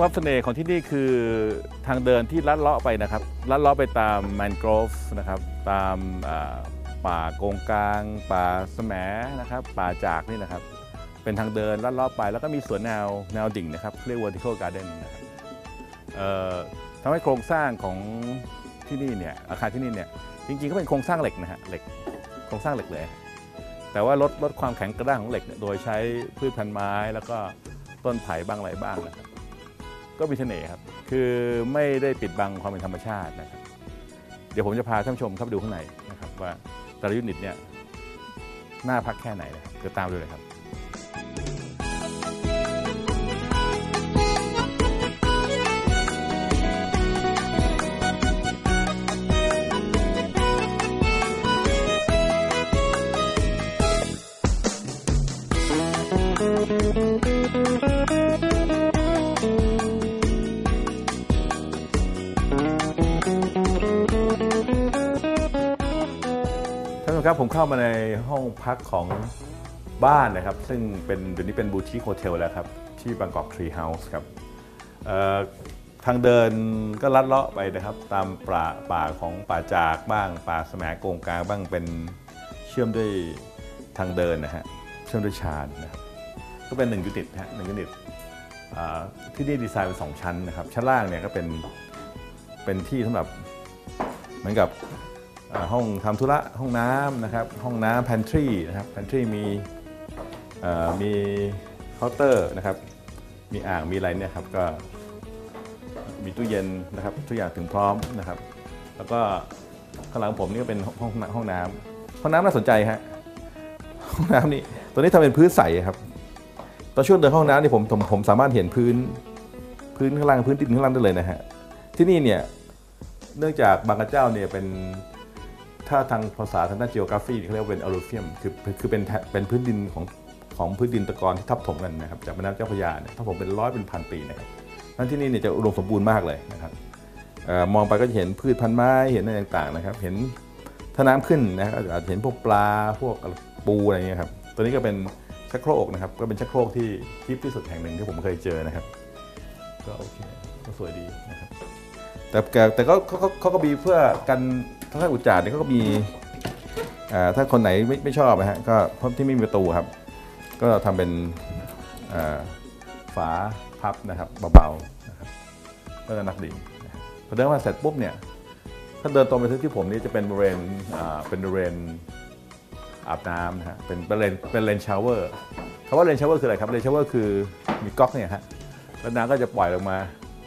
ท่ามครับเสน่ห์ของที่นี่คือทางเดินที่ลัดเลาะไปนะครับลัดเลาะไปตามแมนกรฟนะครับตามป่าโกงกลาง ป่าแสมนะครับป่าจากนี่นะครับ เป็นทางเดินลัดเลาะไป แล้วก็มีสวนแนวแนวดิ่งนะครับเรียก vertical garden นะครับเอ่อทำให้โครงสร้างของที่นี่เนี่ยอาคารที่นี่เนี่ยจริงๆก็เป็นโครงสร้างเหล็กนะฮะเหล็กโครงสร้างเหล็กเลย แต่ว่าลดลดความแข็งกระด้างของเหล็กโดยใช้พืชพันธุ์ไม้แล้วก็ต้นไผ่บ้างอะไรบ้างนะครับ ก็มีเสน่ห์ครับ คือไม่ได้ปิดบังความเป็นธรรมชาตินะครับ เดี๋ยวผมจะพาท่านผู้ชมเข้าไปดูข้างในนะครับว่าแต่ละยูนิตเนี่ยน่าพักแค่ไหนนะเดี๋ยวตามดูเลยครับ ครับผมเข้ามาในห้องพักของบ้านนะครับ ซึ่งเป็นเดี๋ยวนี้เป็นบูติคโฮเทลแล้วครับ ที่บางกอกทรีเฮาส์ครับทางเดินก็ลัดเลาะไปนะครับ ตามป่าป่าของป่าจากบ้าง ป่าแสมโกงกลางบ้างเป็นเชื่อมด้วยทางเดินนะฮะเชื่อมด้วยชานนะครับก็เป็นหนึ่งยูนิตฮะหนึ่งยูนิตที่นี่ดีไซน์เป็นสองชั้นนะครับ ชั้นล่างเนี่ยก็เป็นเป็นที่สำหรับเหมือนกับ ห้องทำธุระห้องน้ำนะครับห้องน้ำ pantry นะครับ pantry มีมีเคาน์เตอร์นะครับมีอ่างมีอะไรเนี่ยครับก็มีตู้เย็นนะครับทุกอย่างถึงพร้อมนะครับ แล้วก็ข้างหลังผมนี่ก็เป็นห้องห้องน้ำห้องน้ำน่าสนใจฮะห้องน้ำนี่ตัวนี้ทำเป็นพื้นใสครับตอนช่วงเดินห้องน้ำนี่ผมผมผมสามารถเห็นพื้นพื้นข้างล่างพื้นดินข้างล่างได้เลยนะฮะที่นี่เนี่ยเนื่องจากบางกระเจ้าเนี่ยเป็น ถ้าทางภาษาทางด้าน geography เขาเรียกว่าเป็น alluvium คือคือเป็นเป็นพื้นดินของของพื้นดินตะกอนที่ทับถมกันนะครับจากแม่น้ำเจ้าพระยาเนี่ยทับถมเป็นร้อยเป็นพันปีนะครับนั้นที่นี่เนี่ยจะอุดมสมบูรณ์มากเลยนะครับออมองไปก็จะเห็นพืชพันธุ์ไม้เห็นอะไรต่างๆนะครับ เห็นถ้าน้ำขึ้นนะครับอาจจะเห็นพวกปลาพวกปูอะไรอย่างเงี้ยครับตัวนี้ก็เป็นชักโครกนะครับ ก็เป็นชักโครกที่ทิพที่สุดแห่งหนึ่งที่ผมเคยเจอนะครับ ก็โอเคก็สวยดีนะครับแต่แต่แต่ก็เขาเขาเขาก็มีเพื่อกัน ถ้าอุจจาระเนี่ยเขาก็มีถ้าคนไหนไม่ไม่ชอบนะฮะก็เพราะที่ไม่มีประตูครับ ก็ทำเป็นฝาพับนะครับเบาๆนะครับก็จะนักดีพอเดินมาเสร็จปุ๊บเนี่ยถ้าเดินตรงไปที่ผมนี่จะเป็นบริเวณเป็นบริเวณอาบน้ำนะฮะเป็นเป็นเลนเป็นเลนชาวเวอร์คำว่าเลนชาวเวอร์คืออะไรครับเลนชาวเวอร์คือมีก๊อกเนี่ยฮะแล้วน้ำก็จะปล่อยลงมา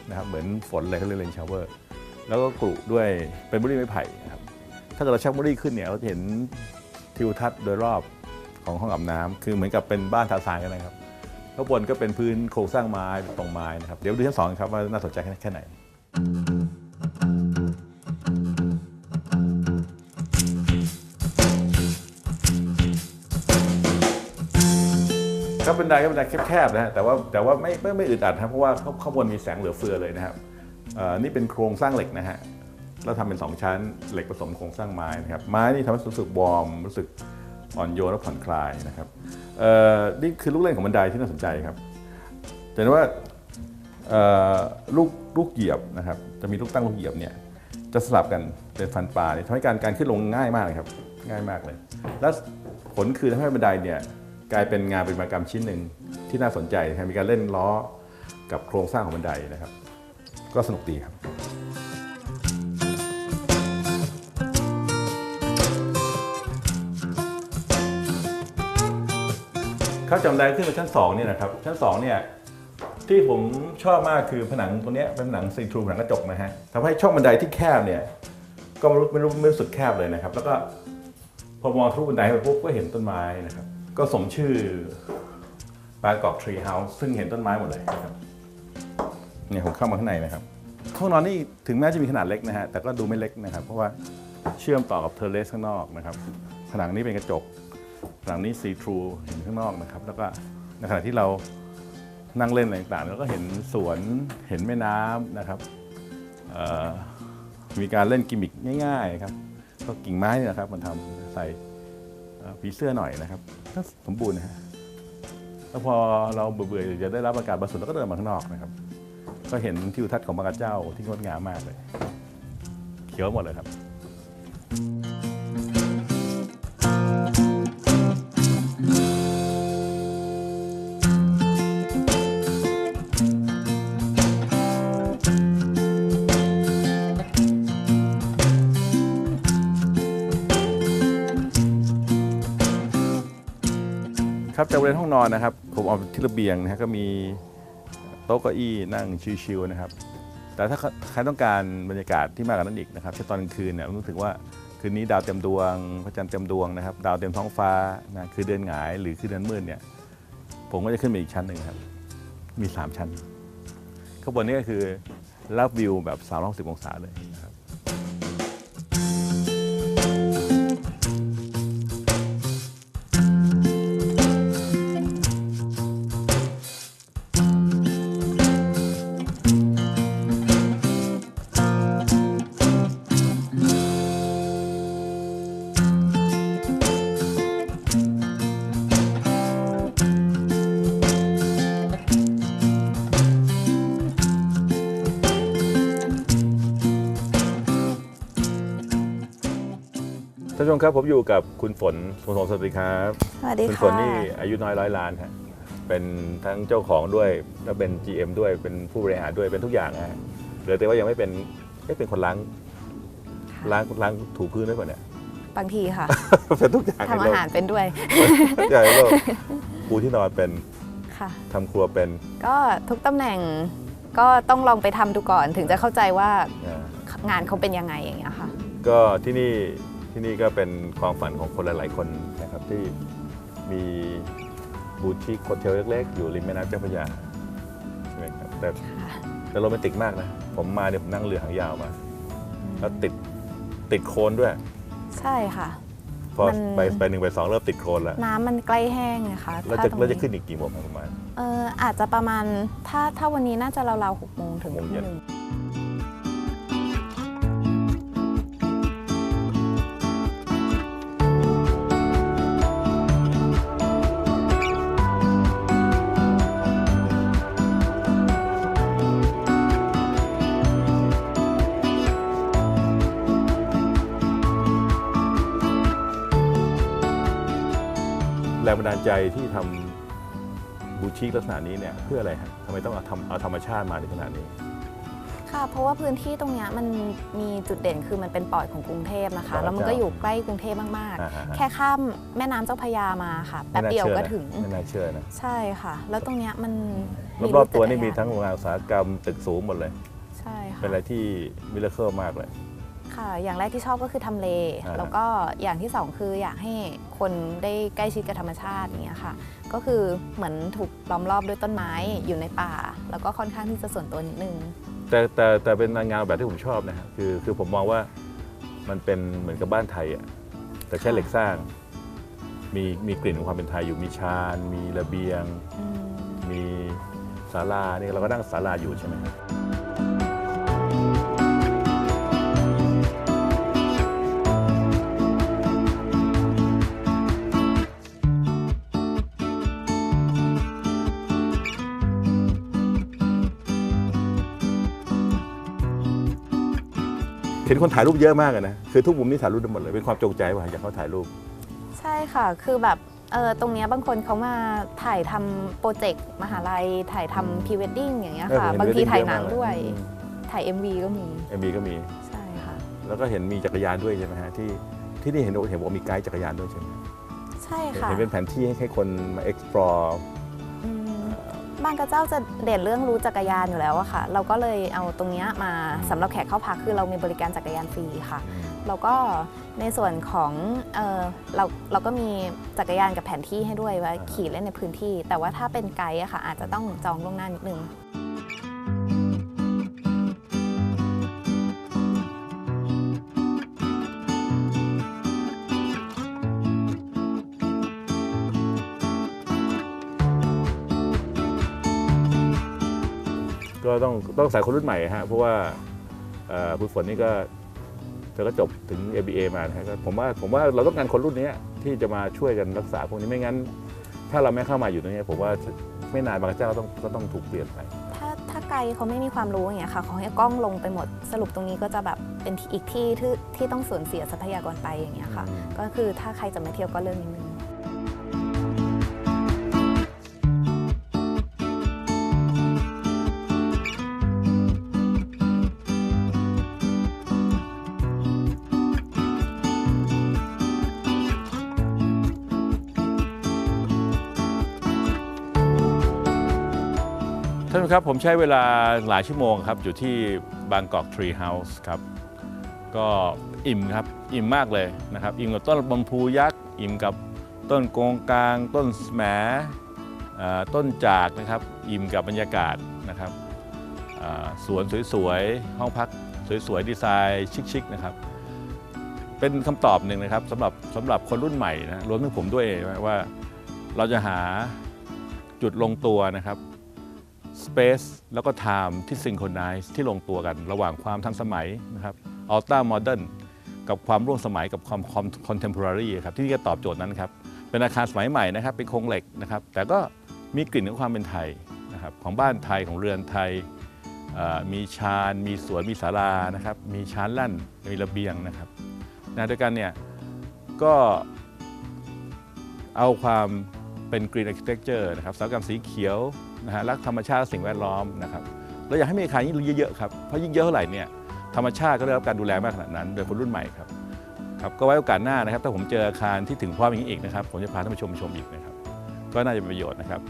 นะครับเหมือนฝนเลยเขาเรียกเลนชาวเวอร์ แล้วก็กลุด้วยเป็นบุรีไม้ไผ่นะครับถ้าเกิดเราชักบุรีขึ้นเนี่ยเราจะเห็นทิวทัศน์โดยรอบของห้องอาบน้ำคือเหมือนกับเป็นบ้านทาซานกันนะครับข้างบนก็เป็นพื้นโครงสร้างไม้ตรงไม้นะครับ เดี๋ยวดูชั้นสองครับว่าน่าสนใจแค่ไหนก็บันไดก็บันไดแคบๆนะฮะแต่ว่าแต่ว่าไม่ไม่ไม่อึดอัดครับเพราะว่าข้างบนมีแสงเหลือเฟือเลยนะครับ นี่เป็นโครงสร้างเหล็กนะฮะแล้วทำเป็น 2 ชั้นเหล็กผสมโครงสร้างไม้นะครับไม้นี่ทำให้รู้สึกวอร์มรู้สึกอ่อนโยนและผ่อนคลายนะครับนี่คือลูกเล่นของบันไดที่น่าสนใจครับจะเห็นว่าเอ่อลูกลูกเหยียบนะครับจะมีลูกตั้งลูกเหยียบเนี่ยจะสลับกันเป็นฟันปลาเนี่ยทำให้การการขึ้นลงง่ายมากเลยครับง่ายมากเลย และผลคือทำให้บันไดเนี่ยกลายเป็นงานประติมากรรมชิ้นหนึ่งที่น่าสนใจมีการเล่นล้อกับโครงสร้างของบันไดนะครับ ก็สนุกดีครับเข้าจำได้ขึ้นมาชั้น2เนี่ยนะครับชั้น2เนี่ยที่ผมชอบมากคือผนังตรงเนี้ยเป็นผนังซีทรูผนังกระจกนะฮะทำให้ช่องบันไดที่แคบเนี่ยก็ไม่รู้ไม่รู้ไม่รู้สึกแคบเลยนะครับ แล้วก็พอมองทะลุบันไดไปปุ๊บก็เห็นต้นไม้นะครับ ก็สมชื่อบางกอกทรีเฮาส์ซึ่งเห็นต้นไม้หมดเลยนะครับ เนี่ยผมเข้ามาข้างในนะครับห้องนอนนี่ถึงแม้จะมีขนาดเล็กนะฮะแต่ก็ดูไม่เล็กนะครับ เพราะว่าเชื่อมต่อกับเทอร์เลสข้างนอกนะครับผนังนี้เป็นกระจกหลังนี้ซีทรูเห็นข้างนอกนะครับ แล้วก็ในขณะที่เรานั่งเล่นอะไรต่างๆเราก็เห็นสวนเห็นแม่น้ำนะครับมีการเล่นกิมมิคง่ายๆครับก็กิ่งไม้นี่นะครับมันทำใส่ผีเสื้อหน่อยนะครับก็สมบูรณ์นะฮะแล้วพอเราเบื่อๆจะได้รับอากาศบริสุทธิ์เราก็เดินมาข้างนอกนะครับ ก็เห็นทิวทัศน์ของบางกระเจ้าที่งดงามมากเลย เขียวหมดเลยครับ ครับจากบริเวณห้องนอนนะครับ ผมเอาที่ระเบียงนะฮะก็มี โต๊ะเก้าอี้นั่งชิวๆนะครับ แต่ถ้าใครต้องการบรรยากาศที่มากกว่านั้นอีกนะครับเช่นตอนกลางคืนเนี่ยรู้สึกว่าคืนนี้ดาวเต็มดวงพระจันทร์เต็มดวงนะครับดาวเต็มท้องฟ้านะคือเดือนหงายหรือคือเดือนมืดเนี่ยผมก็จะขึ้นไปอีกชั้นหนึ่งครับ มี 3 ชั้นข้างบนนี้ก็คือรับวิวแบบ360องศาเลยานผู้ชมครับผมอยู่กับคุณฝนคุณฝนสวัสดีครับสวัสดีคุณค่ะฝนนี่อายุน้อยร้อยล้านฮะเป็นทั้งเจ้าของด้วยแล้วเป็น GM ด้วยเป็นผู้บริหารด้วยเป็นทุกอย่างนะฮะเหลือแต่ว่ายังไม่เป็นไม่เป็นคนล้างล้างล้างถูพื้นด้วยป่ะเนี่ยบางทีค่ะเป็นทุกอย่างทำอาหารเป็นด้วยทุกอย่างในโลกปูที่นอนเป็นค่ะทำครัวเป็น ก็ทุกตำแหน่งก็ต้องลองไปทำดูก่อนถึงจะเข้าใจว่านะงานเขาเป็นยังไงอย่างเงี้ยค่ะ ก็ที่นี่ ที่นี่ก็เป็นความฝันของคนหลาย ๆ คนนะครับที่มีบูติกโฮเทลเล็ก ๆ อยู่ริมแม่น้ำเจ้าพระยาใช่ไหมครับแต่ค่ะแต่โรแมนติกมากนะ ผมมาเนี่ยผมนั่งเรือหางยาวมา แล้วติดติดโคลนด้วย ใช่ค่ะ พอมัน ไปไปหนึ่งไปสองเริ่มติดโคลนแล้วน้ำมันใกล้แห้งนะคะแล้วถ้าจะตรงแล้วจะขึ้นอีกกี่โมงครับประมาณ เอออาจจะประมาณถ้าถ้าวันนี้น่าจะราวๆหกโมงถึงหกโมงทุ่มเย็น หนึ่ง รงบันดาลใจที่ทำบูติกลักษณะนี้เนี่ยเพื่ออะไรฮะทำไมต้องเอาทำเอาธรรมชาติมาในขนาดนี้ค่ะเพราะว่าพื้นที่ตรงเนี้ยมันมีจุดเด่นคือมันเป็นปอดของกรุงเทพนะคะปอดแล้วมันก็อยู่ใกล้กรุงเทพมากอ่าฮะๆแค่ข้ามแม่น้ำเจ้าพระยามาค่ะแป๊บเดียวก็ถึงไม่น่าเชื่อนะใช่ค่ะ แล้วตรงเนี้ยมันรอบๆตัวนี่มีจักรยาทั้งโรงงานอุตสาหกรรมตึกสูงหมดเลย ใช่ค่ะเป็นอะไรที่มิราเคิลมากเลย ค่ะ อย่างแรกที่ชอบก็คือทำเล อ่า แล้วก็อย่างที่สองคืออยากให้คนได้ใกล้ชิดกับธรรมชาติอย่างเงี้ยค่ะ ก็คือเหมือนถูกล้อมรอบด้วยต้นไม้อยู่ในป่า แล้วก็ค่อนข้างที่จะส่วนตัวนิดนึง แต่แต่แต่เป็นงานแบบที่ผมชอบนะฮะคือคือผมมองว่ามันเป็นเหมือนกับบ้านไทยอะแต่ใช้เหล็กสร้าง มีมีกลิ่นของความเป็นไทยอยู่มีชานมีระเบียงอืมมีศาลานี่เราก็นั่งศาลาอยู่ใช่ไหมครับ ห็นคนถ่ายรูปเยอะมากอะนะคือทุกมุมนี่ถ่ายรูปได้หมดเลยเป็นความจงใจว่าอยากเขาถ่ายรูป ใช่ค่ะคือแบบเออตรงเนี้ยบางคนเขามาถ่ายทำโปรเจกต์มหาลัยถ่ายทำพรีเวดดิ้งอย่างเงี้ยค่ะเออผมเห็นบางที wedding ถ่ายเยอะหนัมากงเลยด้วยอืมถ่าย MV ก็มีเอ็มบีก็มีใช่ค่ะแล้วก็เห็นมีจักรยานด้วยใช่ไหมฮะที่ที่นี่เห็นเห็นบอกว่ามีไกด์จักรยานด้วยใช่ไหมใช่ค่ะเห็นเป็นแผนที่ให้ให้คนมา explore อืม บางกระเจ้าจะเด่นเรื่องรู้จักรยานอยู่แล้วอะค่ะ เราก็เลยเอาตรงเนี้ยมาสำหรับแขกเข้าพักคือเรามีบริการจักรยานฟรีค่ะ แล้วก็ในส่วนของเออเราเราก็มีจักรยานกับแผนที่ให้ด้วยว่าอ่าขี่เล่นในพื้นที่ แต่ว่าถ้าเป็นไกด์อะค่ะ อาจจะต้องจองล่วงหน้านิดนึง ก็ต้องต้องใส่คนรุ่นใหม่ฮะเพราะว่าเอ่อคุณฝนนี่ก็เธอก็จบถึง ABA มานะฮะก็ผมว่าผมว่าเราต้องการคนรุ่นเนี้ยที่จะมาช่วยกันรักษาพวกนี้ไม่งั้น ถ้าเราไม่เข้ามาอยู่ตรงเนี้ยผมว่าไม่นานบางเจ้าก็ต้องก็ต้องถูกเปลี่ยนไปถ้าถ้าไกรเขาไม่มีความรู้อย่างเงี้ยค่ะเขาให้กล้องลงไปหมดสรุปตรงนี้ก็จะแบบเป็นอีกที่ที่ที่ต้องสูญเสียทรัพยากรไปอย่างเงี้ยค่ะอืมก็คือถ้าใครจะมาเที่ยวก็เรื่องนิดนึง นผู้ชมครับผมใช้เวลาหลายชั่วโมงครับ อยู่ที่บางกอกทรีเฮาส์ครับ ก็อิ่มครับอิ่มมากเลยนะครับ อิ่มกับต้นบอมพูยักษ์อิ่มกับต้นโกงกลาง ต้นแสมเอ่อต้นจากนะครับ อิ่มกับบรรยากาศนะครับสวนสวยๆ ห้องพักสวยๆ ดีไซน์ชิคๆนะครับ เป็นคำตอบหนึ่งนะครับสำหรับสำหรับคนรุ่นใหม่นะรวมถึงผมด้วยว่าเราจะหาจุดลงตัวนะครับ Space แล้วก็ Time ที่ Synchronize ที่ลงตัวกันระหว่างความทันสมัยนะครับอัลต้าโมเดิร์นกับความร่วมสมัยกับความคอนเทม p o r a r y ครับที่นี่จะตอบโจทย์นั้นครับ เป็นอาคารสมัยใหม่นะครับ เป็นโครงเหล็กนะครับ แต่ก็มีกลิ่นของความเป็นไทยนะครับของบ้านไทยของเรือนไทยมีชานมีสวนมีศาลานะครับมีชานลั่นมีระเบียงนะครับนะด้วยกันเนี่ยก็เอาความ เป็น Green Architecture นะครับสถาปัตยกรรมสีเขียวนะฮะรักธรรมชาติสิ่งแวดล้อมนะครับเราอยากให้มีอาคารนี้เยอะๆครับเพราะยิ่งเยอะเท่าไหร่เนี่ยธรรมชาติก็ได้รับการดูแลมากขนาดนั้น โดยคนรุ่นใหม่ครับครับก็ไว้โอกาสหน้านะครับ ถ้าผมเจออาคารที่ถึงพร้อมอย่างนี้อีกนะครับ ผมจะพาท่านผู้ชมชมอีกนะครับ ก็น่าจะเป็นประโยชน์นะครับ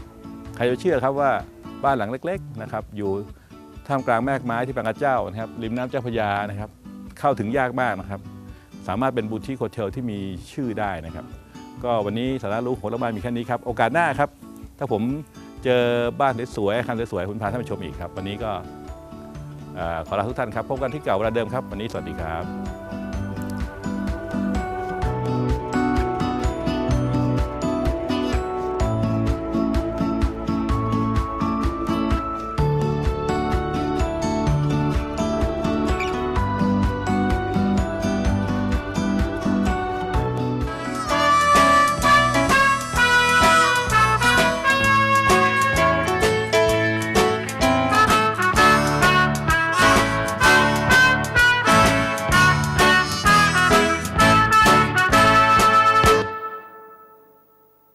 ใครจะเชื่อครับว่าบ้านหลังเล็กๆนะครับอยู่ท่ามกลางแมกไม้ที่บางกระเจ้านะครับริมน้ำเจ้าพยานะครับ เข้าถึงยากมากนะครับ สามารถเป็นบูติคโฮเทลที่มีชื่อได้นะครับ ก็วันนี้สาระรู้ของรัฐบาลมีแค่นี้ครับ โอกาสหน้าครับ ถ้าผมเจอบ้านสวยๆอาคารสวยๆคุณพาท่านไปชมอีกครับ วันนี้ก็ขอลาทุกท่านครับพบกันที่เก่าเวลาเดิมครับ วันนี้สวัสดีครับ